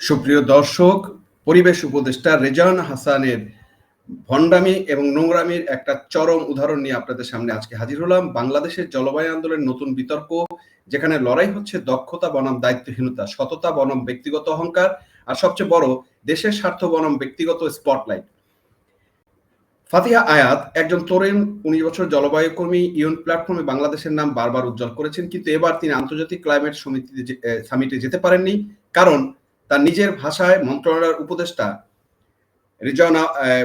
সুপ্রিয় দর্শক পরিবেশ উপদেষ্টা রেজান হাসানের ভণ্ডামি এবং নোংরামির একটা চরম উদাহরণ নিয়ে আপনাদের সামনে আজকে হাজির হলাম। বাংলাদেশের জলবায়ু আন্দোলনের নতুন বিতর্ক যেখানে লড়াই হচ্ছে দক্ষতা বনাম দায়িত্বহীনতা সততা বনাম ব্যক্তিগত অহংকার আর সবচেয়ে বড় দেশের স্বার্থ বনাম ব্যক্তিগত স্পটলাইট ফাতিহা আয়াত একজন তরুণ উনিশ বছর জলবায়ু কর্মী ইউন প্ল্যাটফর্মে বাংলাদেশের নাম বারবার উজ্জ্বল করেছেন কিন্তু এবার তিনি আন্তর্জাতিক ক্লাইমেট এ, সামিটে যেতে পারেননি কারণ তার নিজের ভাষায় মন্ত্রণালয়ের উপদেষ্টা রিজানা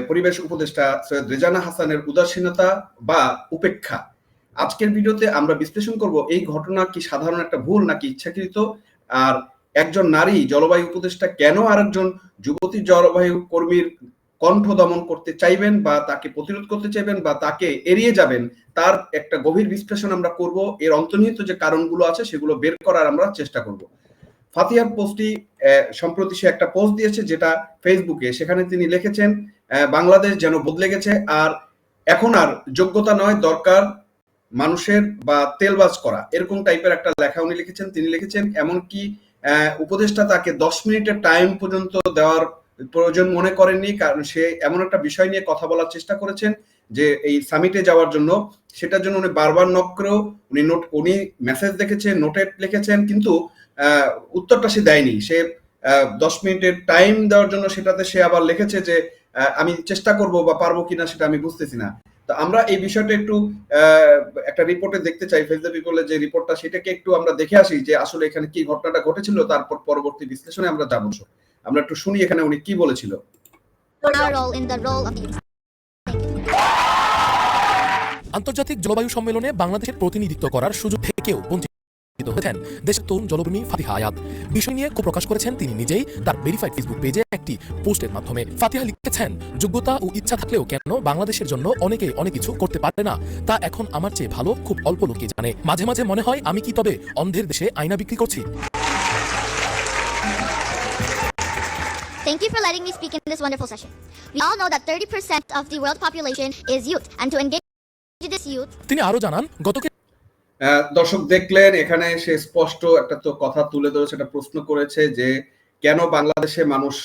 পরিবেশ উপদেষ্টা সৈয়দ রেজানা হাসানের উদাসীনতা বা উপেক্ষা। আজকের ভিডিওতে আমরা বিশ্লেষণ করব এই ঘটনা কি সাধারণ একটা ভুল নাকি ইচ্ছাকৃত? আর একজন নারী জলবায়ু উপদেষ্টা কেন আরেকজন যুবতী জলবায়ু কর্মীর কণ্ঠ দমন করতে চাইবেন বা তাকে প্রতিরোধ করতে চাইবেন বা তাকে এড়িয়ে যাবেন, তার একটা গভীর বিশ্লেষণ আমরা করব। এর অন্তর্নিহিত যে কারণগুলো আছে সেগুলো বের করার আমরা চেষ্টা করব। ফাতিহার পোস্টটি সম্প্রতি সে একটা পোস্ট দিয়েছে যেটা ফেসবুকে সেখানে তিনি লিখেছেন বাংলাদেশ যেন বদলে গেছে আর এখন আর যোগ্যতা নয়, দরকার মানুষের বা তেলবাজ করা। এরকম টাইপের একটা লেখা উনি লিখেছেন। তিনি লিখেছেন, এমনকি উপদেষ্টা তাকে দশ মিনিটের টাইম পর্যন্ত দেওয়ার প্রয়োজন মনে করেননি কারণ সে এমন একটা বিষয় নিয়ে কথা বলার চেষ্টা করেছেন যে এই সামিটে যাওয়ার জন্য। সেটার জন্য উনি বারবার নক করেও উনি নোট উনি মেসেজ দেখেছেন নোটে লিখেছেন। কিন্তু উত্তরটা সে দেয়নি। সে দশ মিনিটের টাইম দেওয়ার জন্য সেটাতে সে আবার লিখেছে যে আমি চেষ্টা করব বা পারব কিনা সেটা আমি বুঝতেছি না। তো আমরা এই বিষয়টা একটু একটা রিপোর্টে দেখতে চাই। ফেস দ্য যে রিপোর্টটা সেটাকে একটু আমরা দেখে আসি যে আসলে এখানে কি ঘটনাটা ঘটেছিল, তারপর পরবর্তী বিশ্লেষণে আমরা যাব। আমরা একটু শুনি এখানে উনি কি বলেছিল. আন্তর্জাতিক জলবায়ু সম্মেলনে বাংলাদেশের প্রতিনিধিত্ব করার সুযোগ থেকেও বঞ্চিত হয়েছেন। দেশের তরুণ জলকর্মী ফাতিহা আয়াত বিষয় নিয়ে প্রকাশ করেছেন তিনি নিজেই। তার ভেরিফাইড ফেসবুক পেজে একটি পোস্টের মাধ্যমে। ফাতিহা লিখেছেন যোগ্যতা ও ইচ্ছা থাকলেও কেন বাংলাদেশের জন্য অনেকে অনেক কিছু করতে পারে না? তা এখন আমার চেয়ে ভালো খুব অল্প লোকে জানে। মাঝে মাঝে মনে হয় আমি কি তবে অন্ধের দেশে আয়না বিক্রি করছি? Thank you for letting me speak in this wonderful session. We all know that 30% of the world population is youth, and to engage this youth তিনি আরও জানান গত আহ, দর্শক দেখলেন, এখানে সে স্পষ্ট একটা তো কথা তুলে ধরে সেটা প্রশ্ন করেছে যে কেন বাংলাদেশে মানুষ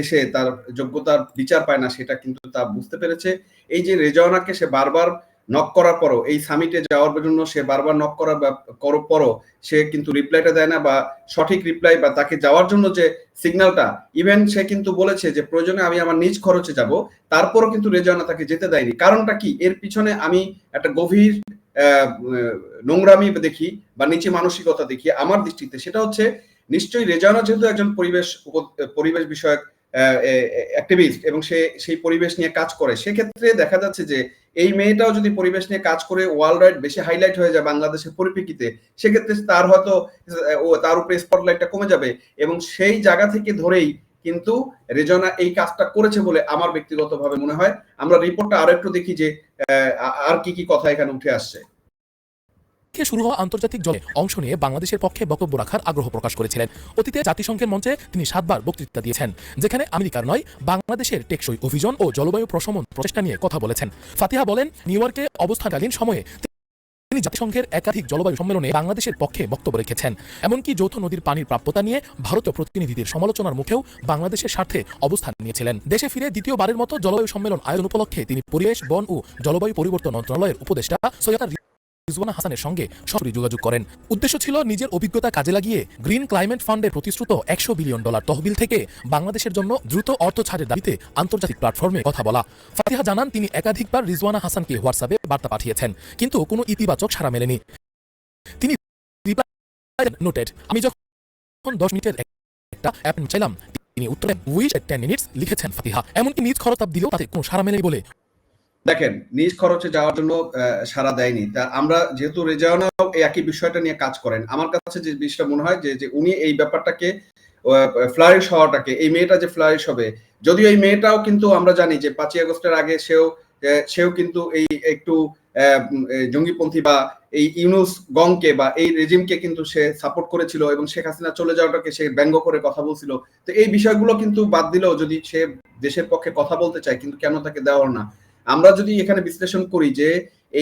এসে তার যোগ্যতার বিচার পায় না সেটা কিন্তু তা বুঝতে পেরেছে। এই যে রেজাওনাকে সে বারবার নক করার পরও, এই সামিটে যাওয়ার জন্য সে বারবার নক করার করার পরও সে কিন্তু রিপ্লাইটা দেয় না বা সঠিক রিপ্লাই বা তাকে যাওয়ার জন্য যে সিগন্যালটা ইভেন সে কিন্তু বলেছে যে, প্রয়োজনে আমি আমার নিজ খরচে যাব। তারপরও কিন্তু রেজাওনা তাকে যেতে দেয়নি। কারণটা কি? এর পিছনে আমি একটা গভীর নোংরামি দেখি বা নিচে মানসিকতা দেখি, আমার দৃষ্টিতে সেটা হচ্ছে নিশ্চয়ই রেজানা যেহেতু একজন পরিবেশ পরিবেশ বিষয়ক অ্যাক্টিভিস্ট এবং সে, সেই পরিবেশ নিয়ে কাজ করে, সেক্ষেত্রে দেখা যাচ্ছে যে এই মেয়েটাও যদি পরিবেশ নিয়ে কাজ করে ওয়ার্ল্ড ওয়াইড বেশি হাইলাইট হয়ে যায় বাংলাদেশের পরিপ্রেক্ষিতে, সেক্ষেত্রে তার হয়তো তার উপরে স্পটলাইটটা কমে যাবে এবং সেই জায়গা থেকে ধরেই কিন্তু রেজনা এই কাজটা করেছে বলে আমার ব্যক্তিগতভাবে মনে হয়। আমরা রিপোর্টটা আরও একটু দেখি যে আর কি কি কথা এখানে উঠে আসছে। শুরু হওয়া আন্তর্জাতিক জলে অংশ নিয়ে বাংলাদেশের পক্ষে বক্তব্য রাখার আগ্রহ প্রকাশ করেছিলেন। অতীতে জাতিসংঘের মঞ্চে তিনি সাতবার বক্তৃতা দিয়েছেন, যেখানে আমেরিকার নয়, বাংলাদেশের টেকসই অভিযান ও জলবায়ু প্রশমন প্রচেষ্টা নিয়ে কথা বলেছেন। ফাতিহা বলেন, নিউ ইয়র্কে অবস্থানকালীন সময়ে তিনি জাতিসংঘের একাধিক জলবায়ু সম্মেলনে বাংলাদেশের পক্ষে বক্তব্য রেখেছেন। এমনকি যৌথ নদীর পানির প্রাপ্যতা নিয়ে ভারতীয় প্রতিনিধিদের সমালোচনার মুখেও বাংলাদেশের স্বার্থে অবস্থান নিয়েছিলেন। দেশে ফিরে দ্বিতীয়বারের মতো জলবায়ু সম্মেলন আয়োজন উপলক্ষে তিনি পরিবেশ, বন ও জলবায়ু পরিবর্তন মন্ত্রণালয়ের উপদেষ্টা সৈয়দা রিজওয়ানা হাসানের সঙ্গে সরাসরি যোগাযোগ করেন। উদ্দেশ্য ছিল নিজের অভিজ্ঞতা কাজে লাগিয়ে গ্রিন ক্লাইমেট ফান্ডের প্রতিশ্রুত একশো বিলিয়ন ডলার তহবিল থেকে বাংলাদেশের জন্য দ্রুত অর্থ ছাড়ের দাবিতে আন্তর্জাতিক প্ল্যাটফর্মে কথা বলা। ফাতিহা জানান, তিনি একাধিকবার রিজওয়ানা হাসানকে হোয়াটসঅ্যাপে বার্তা পাঠিয়েছেন, কিন্তু কোনো ইতিবাচক সাড়া মেলেনি। তিনি নোটেড আমি যখন দশ মিনিটের একটা অ্যাপ চাইলাম, তিনি উত্তরে উইশ টেন মিনিটস লিখেছেন ফাতিহা। এমনকি নিজ খরতাপ দিলেও তাতে কোনো সাড়া মেলেনি বলে দেখেন, নিজ খরচে যাওয়ার জন্য সাড়া দেয়নি। তা আমরা যেহেতু রেজাওনাও একই বিষয়টা নিয়ে কাজ করেন, আমার কাছে যে বিষয়টা মনে হয় যে যে উনি এই ব্যাপারটাকে ফ্লারিশ হওয়াটাকে, এই মেয়েটা যে ফ্লারিশ হবে, যদিও এই মেয়েটাও কিন্তু আমরা জানি যে পাঁচই আগস্টের আগে সেও সেও কিন্তু এই একটু জঙ্গিপন্থী বা এই ইউনুস গংকে বা এই রেজিমকে কিন্তু সে সাপোর্ট করেছিল এবং শেখ হাসিনা চলে যাওয়াটাকে সে ব্যঙ্গ করে কথা বলছিল। তো এই বিষয়গুলো কিন্তু বাদ দিলেও যদি সে দেশের পক্ষে কথা বলতে চায়, কিন্তু কেন তাকে দেওয়ার না? আমরা যদি এখানে বিশ্লেষণ করি যে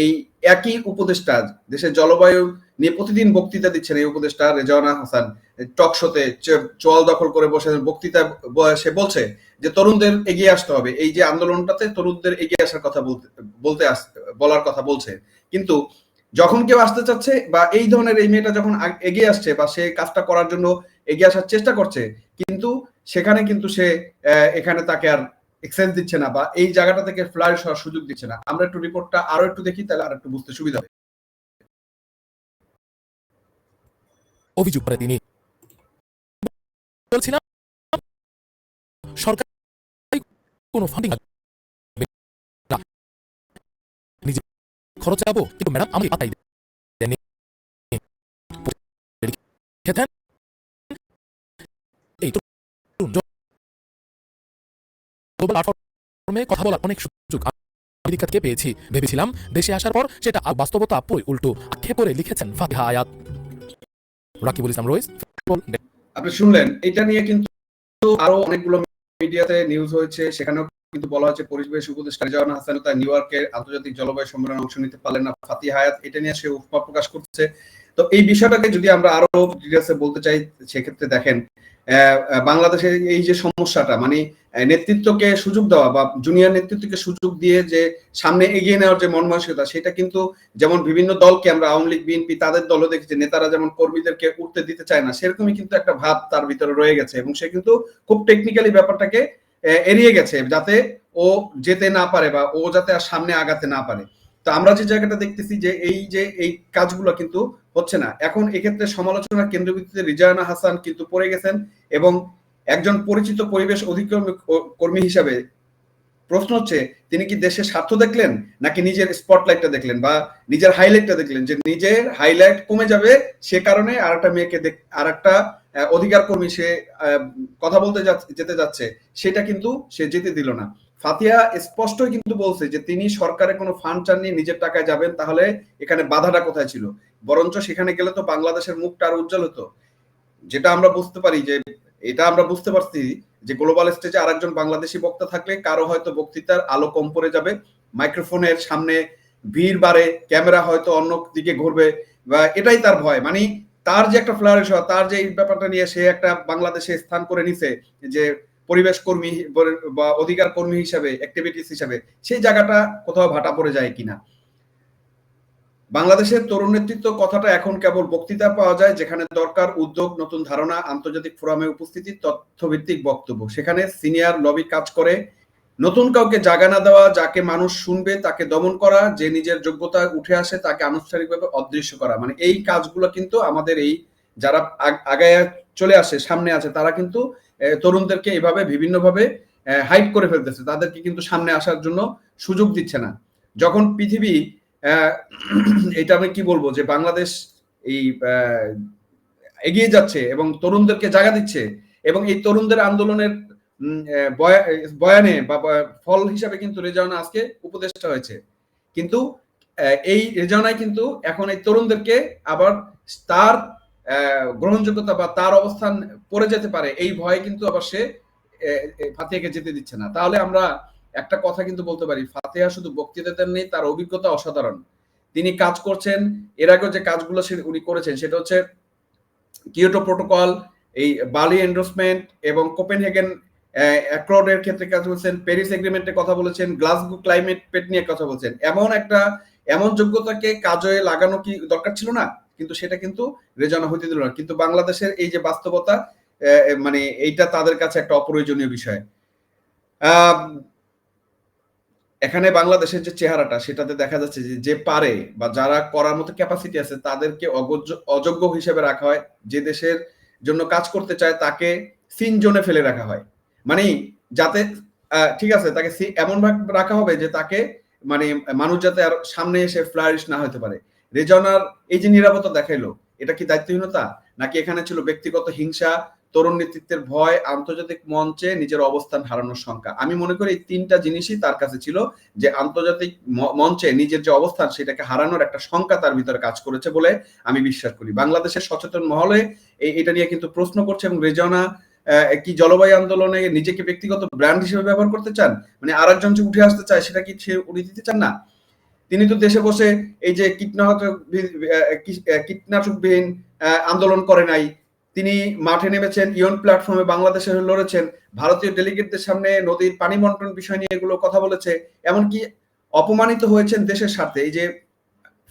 এই একই উপদেষ্টা, দেশের জলবায়ু নিয়ে প্রতিদিন বক্তৃতা দিচ্ছেন এই উপদেষ্টা রেজাওয়ানা হাসান, টক শোতে চোয়াল দখল করে বসে বক্তৃতা সে বলছে যে তরুণদের এগিয়ে আসতে হবে। এই যে আন্দোলনটাতে তরুণদের এগিয়ে আসার কথা বলতে বলতে বলার কথা বলছে। কিন্তু যখন কেউ আসতে চাচ্ছে বা এই ধরনের এই মেয়েটা যখন এগিয়ে আসছে বা সে কাজটা করার জন্য এগিয়ে আসার চেষ্টা করছে, কিন্তু সেখানে কিন্তু সে এখানে তাকে আর এক্সেস দিচ্ছে না বা এই জায়গাটা থেকে ফ্লারিশ হওয়ার সুযোগ দিচ্ছে না। আমরা একটু রিপোর্টটা আরও একটু দেখি, তাহলে আর একটু বুঝতে সুবিধা হবে। অভিযোগ করে তিনি। বলছিলাম, সরকার কোনো ফান্ডিং নিজে খরচ কিন্তু ম্যাডাম আমি পাতাই খেতেন এই তো গ্লোবাল কথা বলার অনেক সুযোগ আমেরিকা থেকে পেয়েছি। ভেবেছিলাম দেশে আসার পর সেটা বাস্তবতা উল্টো আক্ষেপ করে লিখেছেন ফাতিহা আয়াত। ইসলাম আপনি শুনলেন, এটা নিয়ে কিন্তু আরও অনেকগুলো মিডিয়াতে নিউজ হয়েছে, সেখানেও কিন্তু বলা পরিবেশ উপদেষ্টা হাসান তার নিউ ইয়র্কের আন্তর্জাতিক জলবায়ু সম্মেলনে অংশ নিতে পারলেন না। ফাতি হায়াত এটা নিয়ে সে উপমা প্রকাশ করছে। তো এই বিষয়টাকে যদি আমরা আরও ডিটেলসে বলতে চাই, সেক্ষেত্রে দেখেন বাংলাদেশের এই যে সমস্যাটা মানে নেতৃত্বকে সুযোগ দেওয়া বা জুনিয়র নেতৃত্বকে সুযোগ দিয়ে যে সামনে এগিয়ে নেওয়ার যে মন মানসিকতা সেটা কিন্তু যেমন বিভিন্ন দলকে আমরা আওয়ামী লীগ, বিএনপি, তাদের দলও দেখেছি, নেতারা যেমন কর্মীদেরকে উঠতে দিতে চায় না, সেরকমই কিন্তু একটা ভাব তার ভিতরে রয়ে গেছে এবং সে কিন্তু খুব টেকনিক্যালি ব্যাপারটাকে এড়িয়ে গেছে যাতে ও যেতে না পারে বা ও যাতে আর সামনে আগাতে না পারে। আমরা যে জায়গাটা দেখতেছি যে এই যে এই কাজগুলো কিন্তু হচ্ছে না। এখন এক্ষেত্রে সমালোচনার কেন্দ্রবিন্দুতে রিজায়ানা হাসান কিন্তু পড়ে গেছেন এবং একজন পরিচিত পরিবেশ অধিকর্মী কর্মী হিসাবে প্রশ্ন হচ্ছে, তিনি কি দেশের স্বার্থ দেখলেন নাকি নিজের স্পটলাইটটা দেখলেন বা নিজের হাইলাইটটা দেখলেন যে নিজের হাইলাইট কমে যাবে সে কারণে আর একটা মেয়েকে আর একটা অধিকার কর্মী সে কথা বলতে যেতে যাচ্ছে, সেটা কিন্তু সে যেতে দিল না। ফাতিয়া স্পষ্টই কিন্তু বলছে যে তিনি সরকারে কোনো ফান্ড চাননি, নিজের টাকায় যাবেন, তাহলে এখানে বাধাটা কোথায় ছিল? বরঞ্চ সেখানে গেলে তো বাংলাদেশের মুখটা আরও উজ্জ্বল হতো। যেটা আমরা বুঝতে পারি যে, এটা আমরা বুঝতে পারছি যে গ্লোবাল স্টেজে আরেকজন বাংলাদেশি বক্তা থাকলে কারও হয়তো বক্তৃতার আলো কম পড়ে যাবে মাইক্রোফোনের সামনে ভিড় বাড়ে, ক্যামেরা হয়তো অন্য দিকে ঘুরবে, বা এটাই তার ভয়। মানে তার যে একটা ফ্লারিশ তার যে এই ব্যাপারটা নিয়ে সে একটা বাংলাদেশে স্থান করে নিছে যে পরিবেশ কর্মী বা অধিকার কর্মী হিসাবে অ্যাক্টিভিটিস হিসাবে, সেই জায়গাটা কোথাও ভাটা পড়ে যায় কিনা? বাংলাদেশের তরুণ নেতৃত্ব কথাটা এখন কেবল বক্তৃতা পাওয়া যায়, যেখানে দরকার, উদ্যোগ, নতুন ধারণা, আন্তর্জাতিক ফোরামে উপস্থিতি, তথ্যভিত্তিক বক্তব্য। সেখানে সিনিয়র লবি কাজ করে, নতুন কাউকে জাগা না দেওয়া, যাকে মানুষ শুনবে, তাকে দমন করা, যে নিজের যোগ্যতা উঠে আসে, তাকে আনুষ্ঠানিকভাবে অদৃশ্য করা। মানে এই কাজগুলো কিন্তু আমাদের এই যারা আগ- আগায় চলে আসে, সামনে আছে তারা কিন্তু তরুণদেরকে এভাবে বিভিন্নভাবে হাইড করে ফেলতেছে। তাদেরকে কিন্তু সামনে আসার জন্য সুযোগ দিচ্ছে না। যখন পৃথিবী এটা আমি কি বলব যে বাংলাদেশ এই এগিয়ে যাচ্ছে এবং তরুণদেরকে জায়গা দিচ্ছে এবং এই তরুণদের আন্দোলনের বয়ানে বা ফল হিসাবে কিন্তু রেজাউনা আজকে উপদেষ্টা হয়েছে। কিন্তু এই রেজাউনায় কিন্তু এখন এই তরুণদেরকে আবার তার গ্রহণযোগ্যতা বা তার অবস্থান পড়ে যেতে পারে এই ভয়ে কিন্তু আবার সে আহ, যেতে দিচ্ছে না। তাহলে আমরা একটা কথা কিন্তু বলতে পারি ফাতেহা শুধু বক্তৃতা দেন নেই তার অভিজ্ঞতা অসাধারণ। তিনি কাজ করছেন এর আগেও যে কাজগুলো উনি করেছেন সেটা হচ্ছে কিয়োটো প্রোটোকল এই বালি এন্ডোসমেন্ট এবং কোপেনহেগেন অ্যাক্রোডের ক্ষেত্রে কাজ বলছেন প্যারিস এগ্রিমেন্টের কথা বলেছেন গ্লাসগো ক্লাইমেট পেট নিয়ে কথা বলছেন। এমন একটা এমন যোগ্যতাকে কাজে লাগানো কি দরকার ছিল না? কিন্তু সেটা কিন্তু রেজানো হইতে দিল না। কিন্তু বাংলাদেশের এই যে বাস্তবতা মানে এইটা তাদের কাছে একটা অপ্রয়োজনীয় বিষয়। এখানে বাংলাদেশের যে চেহারাটা, সেটাতে দেখা যাচ্ছে যে যে পারে বা যারা করার মতো ক্যাপাসিটি আছে, তাদেরকে অযোগ্য হিসেবে রাখা হয়। যে দেশের জন্য কাজ করতে চায়, তাকে সিন জোনে ফেলে রাখা হয়। মানে যাতে ঠিক আছে, তাকে এমন রাখা হবে যে তাকে মানে মানুষ যাতে আর সামনে এসে ফ্লারিশ না হতে পারে। রেজনার এই যে নিরাপত্তা দেখাইলো, এটা কি দায়িত্বহীনতা? নাকি এখানে ছিল ব্যক্তিগত হিংসা, তরুণ নেতৃত্বের ভয়, আন্তর্জাতিক মঞ্চে নিজের অবস্থান হারানোর শঙ্কা? আমি মনে করি এই তিনটা জিনিসই তার কাছে ছিল যে আন্তর্জাতিক মঞ্চে নিজের যে অবস্থান সেটাকে হারানোর একটা শঙ্কা তার ভিতরে কাজ করেছে বলে আমি বিশ্বাস করি। বাংলাদেশের সচেতন মহলে এই- এটা নিয়ে কিন্তু প্রশ্ন করছে এবং রেজনা কি জলবায়ু আন্দোলনে নিজেকে ব্যক্তিগত ব্র্যান্ড হিসেবে ব্যবহার করতে চান? মানে আরেকজন যে উঠে আসতে চায় সেটা কি সে উড়িয়ে দিতে চান না? তিনি তো দেশে বসে এই যে কীটনাশক কীটনাশকবিহীন আন্দোলন করে নাই। তিনি মাঠে নেমেছেন ইয়ন প্ল্যাটফর্মে বাংলাদেশে লড়েছেন। ভারতীয় ডেলিগেটদের সামনে নদীর পানি বন্টন বিষয় নিয়ে এগুলো কথা বলেছে। এমনকি অপমানিত হয়েছেন দেশের সাথে এই যে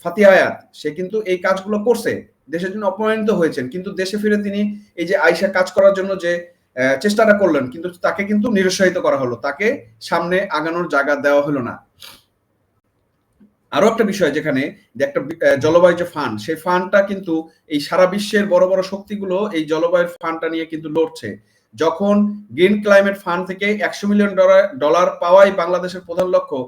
ফাতিয়া আয়াত, সে কিন্তু এই কাজগুলো করছে। দেশের জন্য অপমানিত হয়েছেন। কিন্তু দেশে ফিরে তিনি এই যে আইসা কাজ করার জন্য যে চেষ্টাটা করলেন, কিন্তু তাকে কিন্তু নিরুৎসাহিত করা হলো। তাকে সামনে আগানোর জায়গা দেওয়া হলো না। আরও একটা বিষয় যেখানে যে একটা জলবায়ু যে ফান্ড সেই ফান্ডটা কিন্তু এই সারা বিশ্বের বড় বড় শক্তিগুলো এই জলবায়ুর ফান্ডটা নিয়ে কিন্তু লড়ছে। যখন গ্রিন ক্লাইমেট ফান্ড থেকে একশো মিলিয়ন ডলার পাওয়াই বাংলাদেশের প্রধান লক্ষ্য,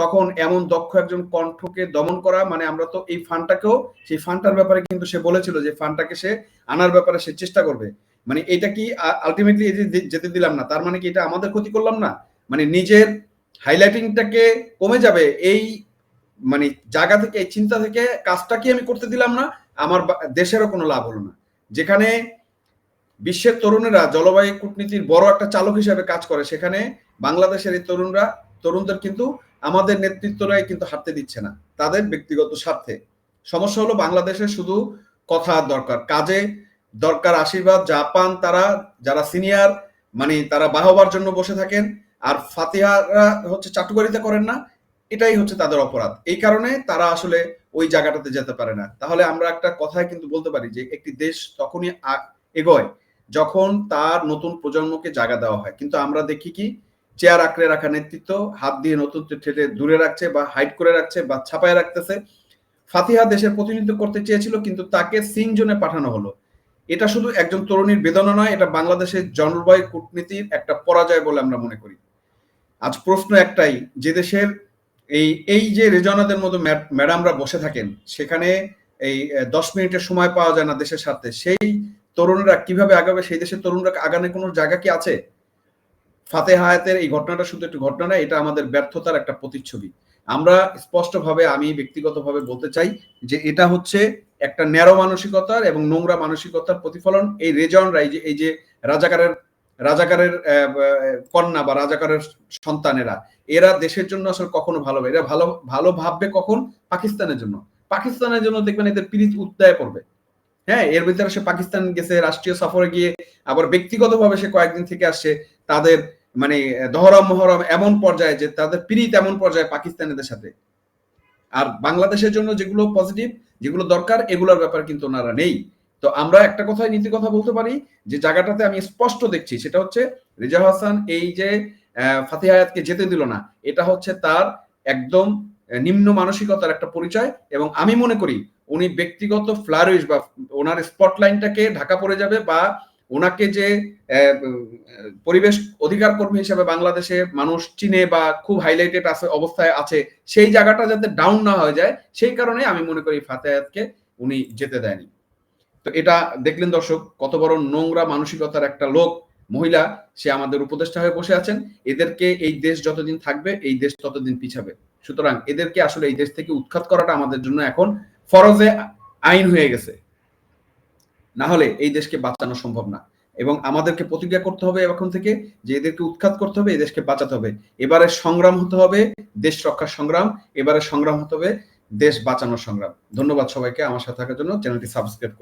তখন এমন দক্ষ একজন কণ্ঠকে দমন করা মানে আমরা তো এই ফান্ডটাকেও সেই ফান্ডটার ব্যাপারে কিন্তু সে বলেছিল যে ফান্ডটাকে সে আনার ব্যাপারে সে চেষ্টা করবে। মানে এটা কি আলটিমেটলি যেতে দিলাম না, তার মানে কি এটা আমাদের ক্ষতি করলাম না? মানে নিজের হাইলাইটিংটাকে কমে যাবে, এই মানে জায়গা থেকে এই চিন্তা থেকে কাজটা কি আমি করতে দিলাম না, আমার দেশেরও কোনো লাভ হলো না। যেখানে বিশ্বের তরুণেরা জলবায়ু কূটনীতির বড় একটা চালক হিসেবে কাজ করে, সেখানে বাংলাদেশের এই তরুণরা, তরুণদের কিন্তু আমাদের নেতৃত্বরাই কিন্তু হাঁটতে দিচ্ছে না, তাদের ব্যক্তিগত স্বার্থে। সমস্যা হলো বাংলাদেশের শুধু কথা দরকার, কাজে দরকার আশীর্বাদ, জাপান তারা, যারা সিনিয়র মানে তারা বাহবার জন্য বসে থাকেন, আর ফাতিহারা হচ্ছে চাটুকারিতা করেন না এটাই হচ্ছে তাদের অপরাধ। এই কারণে তারা আসলে ওই জায়গাটাতে যেতে পারে না। তাহলে আমরা একটা কথায় কিন্তু বলতে পারি যে, একটি দেশ তখনই এগোয় যখন তার নতুন প্রজন্মকে জায়গা দেওয়া হয়। কিন্তু আমরা দেখি কি, চেয়ার আঁকড়ে রাখা নেতৃত্ব, হাত দিয়ে নতুন ঠেলে দূরে রাখছে বা হাইড করে রাখছে বা ছাপায় রাখতেছে। ফাতিহা দেশের প্রতিনিধিত্ব করতে চেয়েছিল, কিন্তু তাকে সিং জোনে পাঠানো হলো। এটা শুধু একজন তরুণীর বেদনা নয়, এটা বাংলাদেশের জলবায়ু কূটনীতির একটা পরাজয় বলে আমরা মনে করি। আজ প্রশ্ন একটাই, যে দেশের এই এই যে রেজনাদের মতো ম্যাডামরা বসে থাকেন, সেখানে এই দশ মিনিটের সময় পাওয়া যায় না দেশের স্বার্থে। সেই তরুণরা কীভাবে আগাবে, সেই দেশের তরুণরা আগানোর কোনো জায়গা কি আছে? ফাতে হায়াতের এই ঘটনাটা শুধু একটু ঘটনা না, এটা আমাদের ব্যর্থতার একটা প্রতিচ্ছবি। আমরা স্পষ্টভাবে, আমি ব্যক্তিগতভাবে বলতে চাই যে এটা হচ্ছে একটা ন্যারো মানসিকতার এবং নোংরা মানসিকতার প্রতিফলন। এই রেজনরা, এই যে এই যে রাজাকারের রাজাকারের কন্যা বা রাজাকারের সন্তানেরা, এরা দেশের জন্য আসলে কখনো ভালো এরা ভালো ভালো ভাববে কখন? পাকিস্তানের জন্য। পাকিস্তানের জন্য দেখবেন এদের পিরিত উত্তায় পড়বে। হ্যাঁ এর ভিতরে সে পাকিস্তান গেছে, রাষ্ট্রীয় সফরে গিয়ে আবার ব্যক্তিগতভাবে সে কয়েকদিন থেকে আসছে, তাদের মানে দহরম মহরম এমন পর্যায়ে যে তাদের পিরিত এমন পর্যায়ে পাকিস্তানিদের সাথে। আর বাংলাদেশের জন্য যেগুলো পজিটিভ যেগুলো দরকার, এগুলোর ব্যাপার কিন্তু ওনারা নেই। তো আমরা একটা কথাই নীতি কথা বলতে পারি, যে জায়গাটাতে আমি স্পষ্ট দেখছি, সেটা হচ্ছে রেজা হাসান এই যে ফাতিহা আয়াতকে যেতে দিল না, এটা হচ্ছে তার একদম নিম্ন মানসিকতার একটা পরিচয় এবং আমি মনে করি উনি ব্যক্তিগত ফ্লারিশ বা ওনার স্পটলাইনটাকে ঢাকা পড়ে যাবে বা ওনাকে যে পরিবেশ অধিকার কর্মী হিসেবে বাংলাদেশে মানুষ চিনে বা খুব হাইলাইটেড আছে, অবস্থায় আছে, সেই জায়গাটা যাতে ডাউন না হয়ে যায়, সেই কারণে আমি মনে করি ফাতেহাতকে উনি যেতে দেয়নি। তো এটা দেখলেন দর্শক, কত বড় নোংরা মানসিকতার একটা লোক, মহিলা, সে আমাদের উপদেষ্টা হয়ে বসে আছেন। এদেরকে এই দেশ যতদিন থাকবে, এই দেশ ততদিন পিছাবে। সুতরাং এদেরকে আসলে এই দেশ থেকে উৎখাত করাটা আমাদের জন্য এখন ফরজে আইন হয়ে গেছে। না হলে এই দেশকে বাঁচানো সম্ভব না। এবং আমাদেরকে প্রতিজ্ঞা করতে হবে এখন থেকে যে এদেরকে উৎখাত করতে হবে, এই দেশকে বাঁচাতে হবে। এবারে সংগ্রাম হতে হবে, দেশ রক্ষার সংগ্রাম, এবারে সংগ্রাম হতে হবে, দেশ বাঁচানোর সংগ্রাম। ধন্যবাদ সবাইকে আমার সাথে থাকার জন্য। চ্যানেলটি সাবস্ক্রাইব করুন।